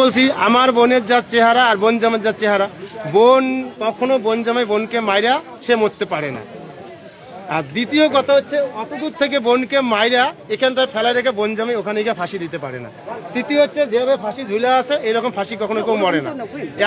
বলছি, আমার বোনের যা চেহারা আর বোন জামার যা চেহারা, বোন কখনো বোন জামাই বোনকে মাইরা সে মরতে পারে না। আর দ্বিতীয় কথা হচ্ছে অত দূর থেকে বোনকে মাইরা এখানটায় ফেলা রেখে বোন জামাই ওখানে গিয়ে ফাঁসি দিতে পারে না। তৃতীয় হচ্ছে, যেভাবে ফাঁসি ঝুলে আছে, এরকম ফাঁসি কখনো কেউ মরে না।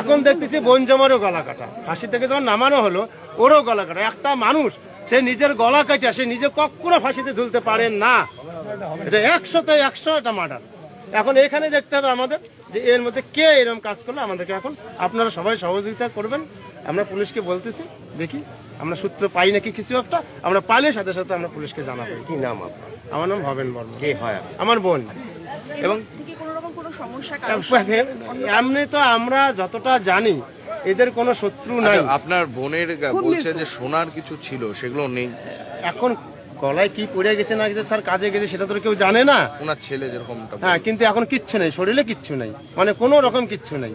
এখন দেখতেছি বোন জামারও গলা কাটা। ফাঁসি থেকে যখন নামানো হলো, ওরও গলা কাটা। একটা মানুষ, সে নিজের গলা কাটা, সে নিজে কখনো ফাঁসিতে ঝুলতে পারে না। এটা একশোতে একশো এটা মার্ডার। এখন এখানে দেখতে হবে আমাদের যে এর মধ্যে কে এরকম কাজ করল। আমাদেরকে এখন আপনারা সবাই সহযোগিতা করবেন। আমরা পুলিশকে বলতেছি দেখি আমরা সূত্র পাই নাকি কিছু একটা। আমরা পাইলে সাথে সাথে আমরা পুলিশকে জানাব। কি নাম আপনার? আমার নাম ভবেন বর্মা। কে হয়? আমার বোন। এবং থেকে কোনো রকম কোনো সমস্যা কারোর সঙ্গে? এমনি তো আমরা যতটা জানি এদের কোনো শত্রু নাই। আচ্ছা, আপনার বোনের বলছে যে সোনার কিছু ছিল সেগুলো নেই। এখন গলায় কি পড়ে গেছে না গেছে স্যার কাজে গেছে সেটা তো কেউ জানে না। ওনার ছেলে যেরকম হ্যাঁ কিন্তু এখন কিচ্ছু নেই শরীরে কিচ্ছু নেই মানে কোনো রকম কিচ্ছু নেই।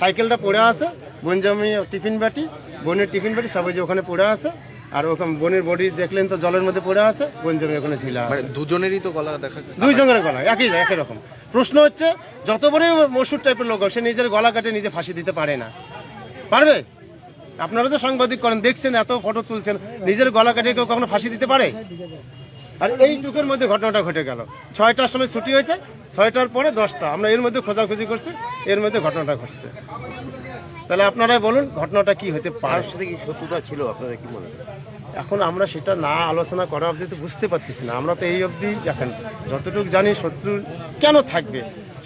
সাইকেলটা পড়ে আছে বোন জমি টিফিন বাটি বোনের টিফিন বাটি সবাই যে ওখানে পড়ে আছে আর ওখানে বোনের বডি দেখলেন তো জলের মধ্যে পড়ে আছে বোন জমি ওখানে ছিল মানে দুজনেরই তো গলা দেখা যায়। দুই জনের গলা একই একই রকম। প্রশ্ন হচ্ছে যত বড়ই মসুর টাইপের লোক সে নিজের গলা কাটে নিজে ফাঁসি দিতে পারে না। পারবে? আপনারা তো সাংবাদিক করেন দেখছেন এত ফটো তুলছেন। নিজের গলা কাটিয়ে কেউ কখনো ফাঁসি দিতে পারে? আর এইটুকুর মধ্যে ঘটনাটা ঘটে গেল। ছয়টার সময় ছুটি হয়েছে ছয়টার পরে দশটা। আমরা এর মধ্যে খোঁজাখুঁজি করছি এর মধ্যে ঘটনাটা ঘটছে। তাহলে আপনারাই বলুন ঘটনাটা কি হতে পারে? সাথে কি শত্রুতা ছিল? আপনাদের কি মনে এখন আমরা সেটা না আলোচনা করা অবধি তো বুঝতে পারতেছি না। আমরা তো এই অবধি দেখেন যতটুকু জানি শত্রু কেন থাকবে?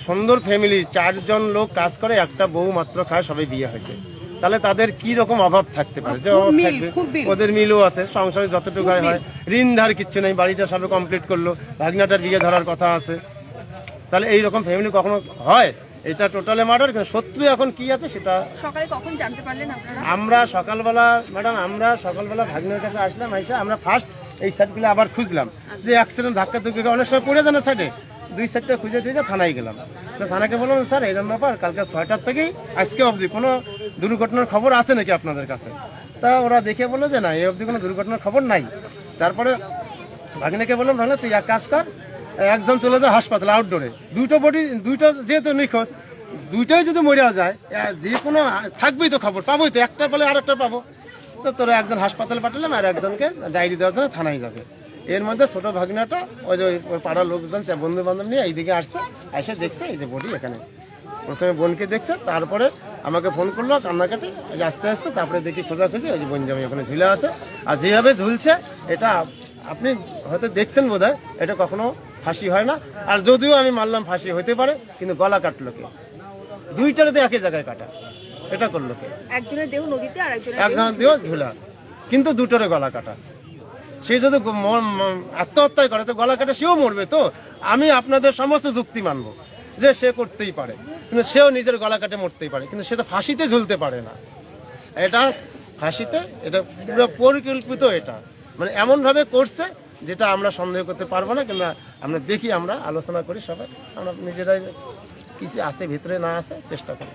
সুন্দর ফ্যামিলি চারজন লোক কাজ করে একটা বউ মাত্র খায় সবাই বিয়ে হয়েছে। তাহলে তাদের কি রকম অভাব থাকতে পারে? যে অভাব থাকবে। ওদের মিলও আছে সংসারে যতটুকু হয় ঋণ ধার কিচ্ছু নেই বাড়িটা সবে কমপ্লিট করল ভাগনাটার বিয়ে ধরার কথা আছে। তাহলে এই রকম ফ্যামিলি কখনো হয়? এটা টোটালে মার্ডার কিন্তু শত্রু এখন কি আছে সেটা সকালে কখন জানতে পারলেন আপনারা? আমরা সকালবেলা ম্যাডাম আমরা সকালবেলা ভাগ্নের কাছে আসলাম আইসা আমরা ফার্স্ট এই সাইডগুলো আবার খুঁজলাম। যে অ্যাক্সিডেন্ট ধাক্কা ধুক্কি অনেক সময় পড়ে যায় না সাইডে দুই সাইডটা খুঁজে টুজে থানায় গেলাম। থানাকে বললাম, স্যার এরকম ব্যাপার কালকে ছয়টার থেকেই, আজকে অবধি কোনো দুর্ঘটনার খবর আছে নাকি আপনাদের কাছে? তা ওরা দেখে বলল যে, না, এই অবধি কোনো দুর্ঘটনার খবর নাই। তারপরে ভাগ্নেকে বললাম, ভাগ্নে, তুই এক কাজ কর, একজন চলে যায় হাসপাতাল আউটডোরে দুটো বডি দুটো যেহেতু নিখোঁজ, দুইটাই যদি মরে যায় যে কোনো, থাকবেই তো খবর, পাবোই তো একটা পেলে আর একটা পাবো। তো তোরা একজন হাসপাতালে পাঠালাম আর একজনকে ডায়েরি দেওয়ার জন্য থানায় যাবে। এর মধ্যে ছোট ভাগনাটা ওই যে ওই পাড়ার লোকজন বন্ধু বান্ধব নিয়ে এইদিকে আসছে এসে দেখছে এই যে বডি এখানে। প্রথমে বোনকে দেখছে তারপরে আমাকে ফোন করল কান্নাকাটি আস্তে আস্তে তারপরে দেখি খোঁজাখুঁজি ওই যে বোন জামাই ওখানে ঝুলে আছে। আর যেভাবে ঝুলছে এটা আপনি হয়তো দেখছেন বোধ এটা কখনো ফাঁসি হয় না। আর যদিও আমি মানলাম ফাঁসি হতে পারে কিন্তু গলা কাটলো কে? দুইটারে তো একই জায়গায় কাটা। এটা করল কে? একজনের দেহ নদীতে আর একজনের দেহ ঝুলা। কিন্তু দুটোরে গলা কাটা। সে যদি আত্মহত্যাই করে, তো গলা কাটা সেও মরবে তো। আমি আপনাদের সমস্ত যুক্তি মানব যে সে করতেই পারে। কিন্তু সেও নিজের গলা কাটে মরতেই পারে। কিন্তু সে তো ফাঁসিতে ঝুলতে পারে না। এটা ফাঁসিতে, এটা পুরো পরিকল্পিত এটা। মানে এমন ভাবে করছে যেটা আমরা সন্দেহ করতে পারব না কিন্তু আমরা দেখি, আমরা আলোচনা করি সবাই। আমরা নিজেরাই কিছু আছে, ভিতরে না আছে, চেষ্টা করব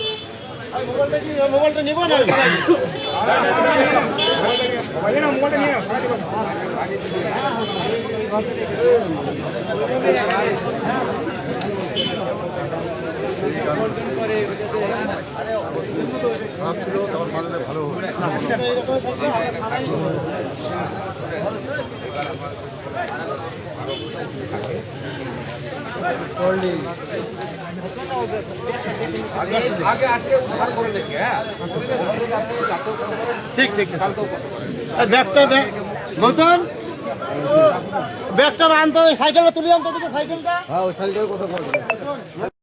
নিব না খারাপ ছিল তখন বানালে ভালো হবে ঠিক ঠিক ব্যাগটা ব্যাগ ব্যাগটা আনতে সাইকেলটা তুলে আনতে সাইকেলটা। হ্যাঁ কথা বলব